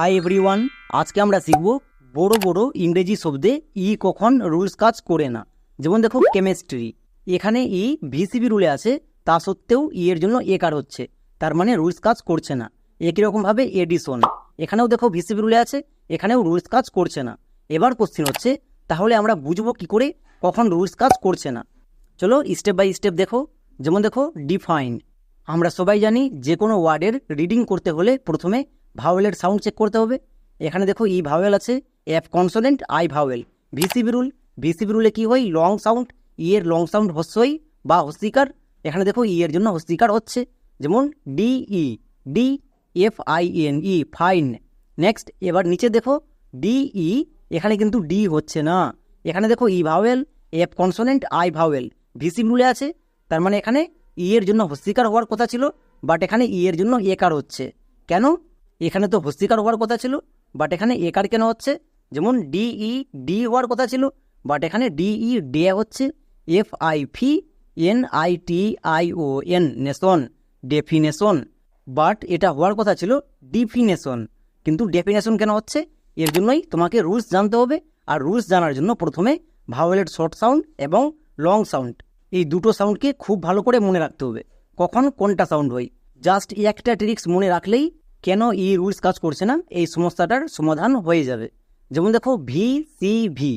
Hi everyone আজকে আমরা শিখব বড় বড় ইংরেজি শব্দে ই কখন রুলস কাজ করে না। যেমন দেখো কেমিস্ট্রি এখানে ই ভিসিবি রুলে আছে, তা সত্ত্বেও ই এর জন্য এ কার হচ্ছে, তার মানে রুলস কাজ করছে না। একই রকমভাবে এডিসন এখানেও দেখো ভিসিবি রুলে আছে, এখানেও রুলস কাজ করছে না। এবার কোশ্চিন হচ্ছে, তাহলে আমরা বুঝব কি করে কখন রুলস কাজ করছে না। চলো স্টেপ বাই স্টেপ দেখো। যেমন দেখো ডিফাইন আমরা সবাই জানি যে কোনো ওয়ার্ডের রিডিং করতে হলে প্রথমে ভাওয়েলের সাউন্ড চেক করতে হবে। এখানে দেখো ই ভাওয়েল আছে F consonant I vowel VCV rule VCV রুলে কি হয়? লং সাউন্ড ই এর লং সাউন্ড হস্যই বা হস্তিকার। এখানে দেখো ই এর জন্য হস্তিকার হচ্ছে। যেমন D E D F I N E fine next এবার নিচে দেখো ডি ই এখানে কিন্তু ডি হচ্ছে না। এখানে দেখো E vowel F consonant I vowel VC রুলে আছে, তার মানে এখানে ই এর জন্য হস্তিকার হওয়ার কথা ছিল বাট এখানে ই এর জন্য একার হচ্ছে। কেন? এখানে তো হস্তিকার হওয়ার কথা ছিল বাট এখানে একার কেন হচ্ছে? যেমন ডিই ডি হওয়ার কথা ছিল বাট এখানে ডিই ডে হচ্ছে F I fi N I T I O N nation definition but এটা হওয়ার কথা ছিল ডিফিনেশন কিন্তু ডেফিনেশন কেন হচ্ছে? এর জন্যই তোমাকে রুলস জানতে হবে, আর রুলস জানার জন্য প্রথমে ভাওয়েলের শর্ট সাউন্ড এবং লং সাউন্ড এই দুটো সাউন্ডকে খুব ভালো করে মনে রাখতে হবে। কখন কোনটা সাউন্ড হয়? জাস্ট একটা ট্রিক্স মনে রাখলেই কেন এই রুলস কাজ করছে না? এই সমস্যাটার সমাধান হয়ে যাবে। যেমন দেখো V C V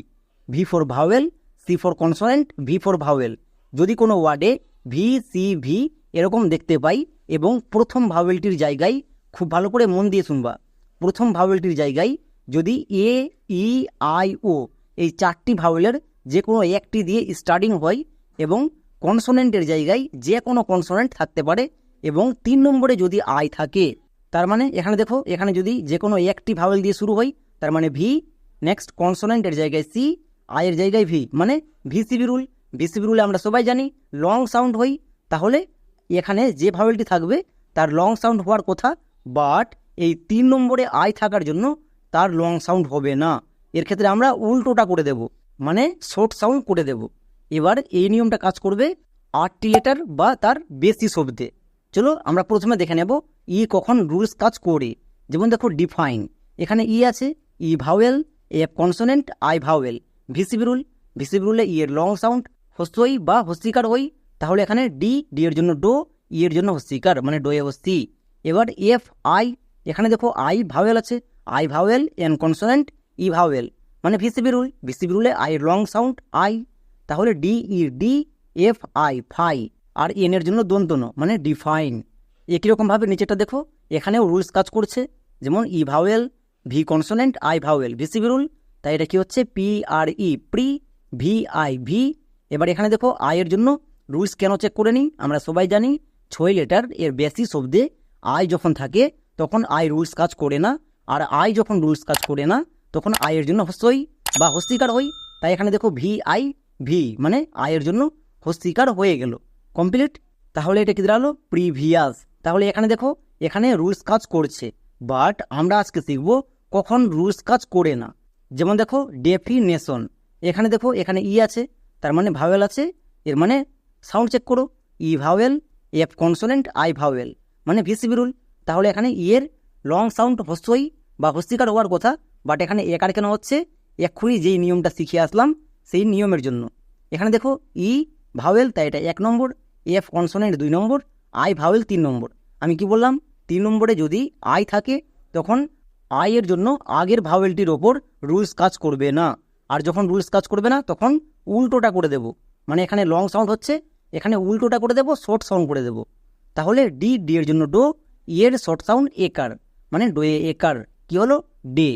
V for vowel C for consonant V for vowel যদি কোনো ওয়ার্ডে ভি সি ভি এরকম দেখতে পাই এবং প্রথম ভাওয়েলটির জায়গায় খুব ভালো করে মন দিয়ে শুনবা। প্রথম ভাওয়েলটির জায়গায় যদি এ ই আই ও এই চারটি ভাওয়েলের যে কোনো একটি দিয়ে স্টার্টিং হয় এবং কনসোনেন্টের জায়গায় যে কোনো কনসোনেন্ট থাকতে পারে এবং তিন নম্বরে যদি আই থাকে তার মানে এখানে দেখো, এখানে যদি যে কোনো একটি ভাওয়েল দিয়ে শুরু হয়, তার মানে ভি নেক্সট কনসোনেন্টের জায়গায় সি আয়ের জায়গায় ভি মানে ভিসিবি রুল ভিসিবি রুলে আমরা সবাই জানি লং সাউন্ড হই তাহলে এখানে যে ভাওয়েলটি থাকবে, তার লং সাউন্ড হওয়ার কথা বাট এই তিন নম্বরে আই থাকার জন্য তার লং সাউন্ড হবে না। এর ক্ষেত্রে আমরা উল্টোটা করে দেব মানে শর্ট সাউন্ড করে দেব। এবার এই নিয়মটা কাজ করবে আটটি লেটার বা তার বেশি শব্দে চলো আমরা প্রথমে দেখে নেব ই কখন রুলস কাজ করে। যেমন দেখো ডিফাইন এখানে ই আছে, E vowel F consonant I vowel VCV rule VCV রুলে ই এর লং সাউন্ড হস্তই বা হস্তিকার হই, তাহলে এখানে ডি ডি এর জন্য ডো ই এর জন্য হস্তিকার মানে ডোয়ে হস্তি। এবার এফ আই এখানে দেখো আই ভাওয়েল আছে I vowel N consonant E vowel মানে ভিসিবি রুল ভিসিবি রুলে আই লং সাউন্ড আই তাহলে D E D F I fi R N এর জন্য দন্তন মানে ডিফাইন একই রকমভাবে নিচেটা দেখো, এখানেও রুলস কাজ করছে। যেমন E vowel V consonant I vowel VCV rule তাই এটা কি হচ্ছে? P R E pre V I vi এবার এখানে দেখো আয়ের জন্য রুলস কেন চেক করে নিই? আমরা সবাই জানি, ছয় লেটার এর বেশি শব্দে আই যখন থাকে, তখন আই রুলস কাজ করে না। আর আই যখন রুলস কাজ করে না, তখন আয়ের জন্য হস্যই বা হস্তিকার হই। তাই এখানে দেখো ভি আই ভি মানে আয়ের জন্য হস্তিকার হয়ে গেল। কমপ্লিট তাহলে এটা কি দাঁড়াল? প্রিভিয়াস তাহলে এখানে দেখো, এখানে রুলস কাজ করছে বাট আমরা আজকে শিখব কখন রুলস কাজ করে না। যেমন দেখো ডেফিনেশন এখানে দেখো, এখানে ই আছে, তার মানে ভাওয়েল আছে, এর মানে সাউন্ড চেক করো। E vowel F consonant I vowel মানে ভিসিবি রুল তাহলে এখানে ই এর লং সাউন্ড হস্যই বা হস্তিকার হওয়ার কথা বাট এখানে একার কেন হচ্ছে, এক্ষুনি যেই নিয়মটা শিখে আসলাম, সেই নিয়মের জন্য। এখানে দেখো ই ভাওয়েল তাই এটা এক নম্বর এফ কনসোনেন্ট দুই নম্বর আই ভাওয়েল তিন নম্বর। আমি কি বললাম? তিন নম্বরে যদি আই থাকে, তখন আই এর জন্য আগের ভাওয়েলটির ওপর রুলস কাজ করবে না। আর যখন রুলস কাজ করবে না, তখন উল্টোটা করে দেব। মানে এখানে লং সাউন্ড হচ্ছে, এখানে উল্টোটা করে দেব শর্ট সাউন্ড করে দেব। তাহলে ডি ডি এর জন্য ডো ই এর শর্ট সাউন্ড একার। মানে ডোয়ে একার। কি হলো? ডে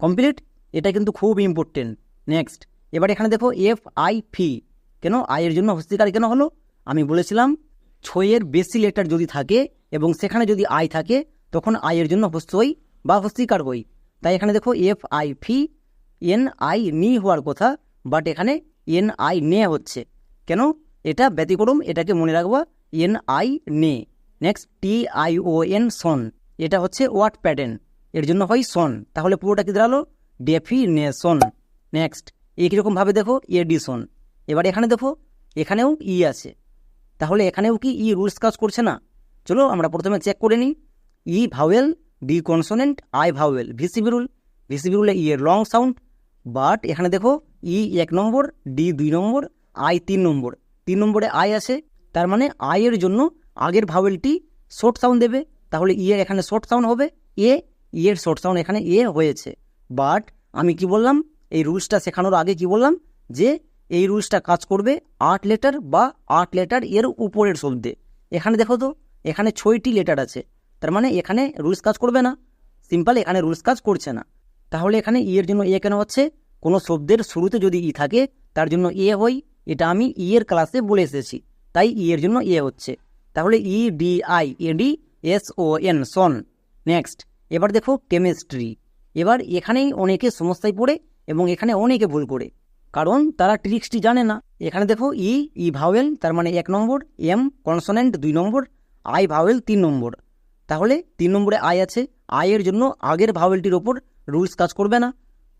কমপ্লিট এটা কিন্তু খুব ইম্পর্টেন্ট নেক্সট এবার এখানে দেখো এফ আই ফি কেন? আয়ের জন্য হস্তিকার কেন হলো? আমি বলেছিলাম ছয়ের বেশি লেটার যদি থাকে এবং সেখানে যদি আই থাকে, তখন আয়ের জন্য হস্যই বা হস্তিকার হই। তাই এখানে দেখো F I fi N I ni হওয়ার কথা বাট এখানে এন আই নে হচ্ছে। কেন? এটা ব্যতিক্রম, এটাকে মনে রাখবা N I ne. Next T I O N son এটা হচ্ছে ওয়াট প্যাটার্ন এর জন্য হয় সন তাহলে পুরোটা কি দাঁড়াল? ডেফিনেশন নেক্সট একই রকমভাবে দেখো এডিশন এবার এখানে দেখো, এখানেও ই আছে। তাহলে এখানেও কি ই রুলস কাজ করছে না? চলো আমরা প্রথমে চেক করে নিই। E vowel D consonant, I vowel, VCV rule. VCV রুলে ই এর লং সাউন্ড বাট এখানে দেখো ই এক নম্বর, ডি দুই নম্বর, আই তিন নম্বর। তিন নম্বরে আই আছে, তার মানে আই এর জন্য আগের ভাওয়েলটি শর্ট সাউন্ড দেবে। তাহলে ই এর এখানে শর্ট সাউন্ড হবে, এ, ই এর শর্ট সাউন্ড এখানে এ হয়েছে। বাট আমি কি বললাম, এই রুলসটা শেখানোর আগে কি বললাম, যে এই রুলসটা কাজ করবে আট লেটার বা আট লেটার এর উপরের শব্দে এখানে দেখো তো, এখানে ছয়টি লেটার আছে। তার মানে এখানে রুলস কাজ করবে না। সিম্পল এখানে রুলস কাজ করছে না। তাহলে এখানে ই এর জন্য এ কেন হচ্ছে? কোনো শব্দের শুরুতে যদি ই থাকে, তার জন্য এ হই এটা আমি ই এর ক্লাসে বলে এসেছি। তাই ই এর জন্য এ হচ্ছে। তাহলে E D I A D S O N son next এবার দেখো কেমিস্ট্রি এবার এখানেই অনেকে সমস্যায় পড়ে এবং এখানে অনেকে ভুল করে। কারণ তারা ট্রিক্সটি জানে না। এখানে দেখো ই ই ভাওয়েল তার মানে এক নম্বর এম কনসোনেন্ট দুই নম্বর আই ভাওয়েল তিন নম্বর। তাহলে তিন নম্বরে আই আছে আই এর জন্য আগের ভাওয়েলটির ওপর রুলস কাজ করবে না।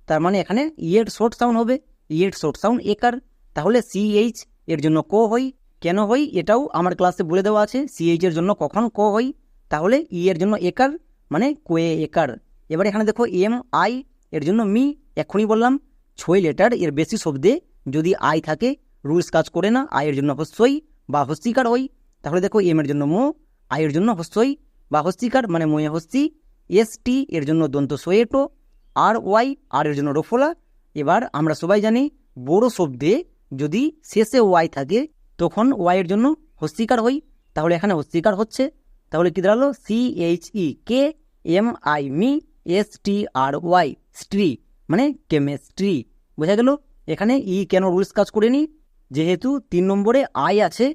তার মানে এখানে ই এর শর্ট সাউন্ড হবে ই এর শর্ট সাউন্ড একার। তাহলে সি এইচ এর জন্য কো হই কেন হই এটাও আমার ক্লাসে বলে দেওয়া আছে সি এইচ এর জন্য কখন কো হই তাহলে ই এর জন্য একার মানে কোয়ে একার। এবার এখানে দেখো এম আই এর জন্য মি, এক্ষুনি বললাম ছয় লেটার এর বেশি শব্দে যদি আই থাকে, রুলস কাজ করে না আয়ের জন্য হস্যই বা হস্তিকার হই তাহলে দেখো এম এর জন্য মো আয়ের জন্য হস্যই বা হস্তিকার মানে ময়ে হস্তি, এস টি এর জন্য দন্ত সোয়েটো, আর ওয়াই, আর এর জন্য রফোলা। এবার আমরা সবাই জানি বড় শব্দে যদি শেষে ওয়াই থাকে, তখন ওয়াইয়ের জন্য হস্তিকার হই তাহলে এখানে হস্তিকার হচ্ছে। তাহলে কি দাঁড়াল? C H E K M I mi S T R Y stry মানে কেমিস্ট্রি বোঝা গেল? এখানে ই কেন রুলস কাজ করেনি? যেহেতু তিন নম্বরে আই আছে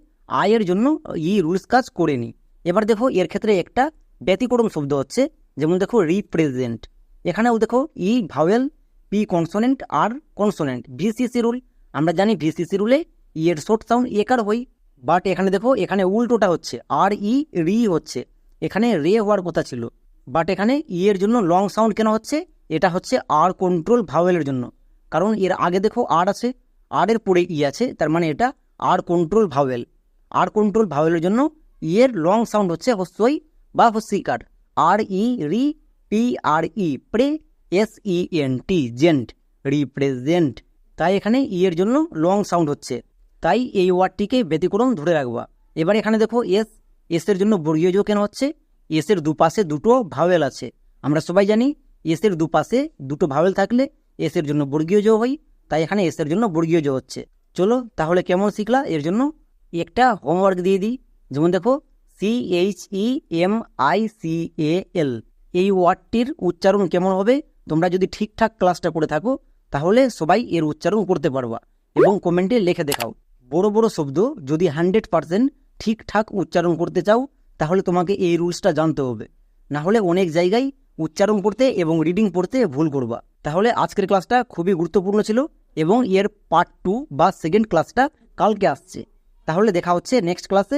আয়ের জন্য ই রুলস কাজ করেনি। এবার দেখো, এর ক্ষেত্রে একটা ব্যতিক্রম শব্দ হচ্ছে, যেমন দেখো রিপ্রেজেন্ট এখানেও দেখো E vowel P consonant R consonant VCC rule আমরা জানি ভিসিসি রুলে ই এর শর্ট সাউন্ড একার হই বাট এখানে দেখো, এখানে উল্টোটা হচ্ছে আর ই রি হচ্ছে। এখানে রে হওয়ার কথা ছিল বাট এখানে ই এর জন্য লং সাউন্ড কেন হচ্ছে? এটা হচ্ছে আর কন্ট্রোল ভাওয়েলের জন্য। কারণ এর আগে দেখো আর আছে আর এর পরে ই আছে, তার মানে এটা R control vowel R control ভাওয়েলের জন্য ই এর লং সাউন্ড হচ্ছে হস্যই বা হস্যিকার আর E re P R E pre S E N T gent represent তাই এখানে ই এর জন্য লং সাউন্ড হচ্ছে। তাই এই ওয়ার্ডটিকে ব্যতিক্রম ধরে রাখবা। এবার এখানে দেখো এস এস এর জন্য বর্গীয় যোগ কেন হচ্ছে? এস এর দুপাশে দুটো ভাওয়েল আছে। আমরা সবাই জানি এস এর দুপাশে দুটো ভাওয়েল থাকলে এস এর জন্য বর্গীয় যোগ হয়, তাই এখানে এস এর জন্য বর্গীয় যোগ হচ্ছে। চলো তাহলে কেমন শিখলা? এর জন্য একটা হোমওয়ার্ক দিয়ে দিই। যেমন দেখো C H E M I C A L এই ওয়ার্ডটির উচ্চারণ কেমন হবে? তোমরা যদি ঠিকঠাক ক্লাসটা করে থাকো, তাহলে সবাই এর উচ্চারণ করতে পারবা এবং কমেন্টে লিখে দেখাও। বড় বড় শব্দ যদি হান্ড্রেড পারসেন্ট ঠিকঠাক উচ্চারণ করতে চাও, তাহলে তোমাকে এই রুলসটা জানতে হবে। না হলে অনেক জায়গায় উচ্চারণ করতে এবং রিডিং পড়তে ভুল করবা। তাহলে আজকের ক্লাসটা খুবই গুরুত্বপূর্ণ ছিল এবং এর পার্ট টু বা সেকেন্ড ক্লাসটা কালকে আসছে। তাহলে দেখা হচ্ছে নেক্সট ক্লাসে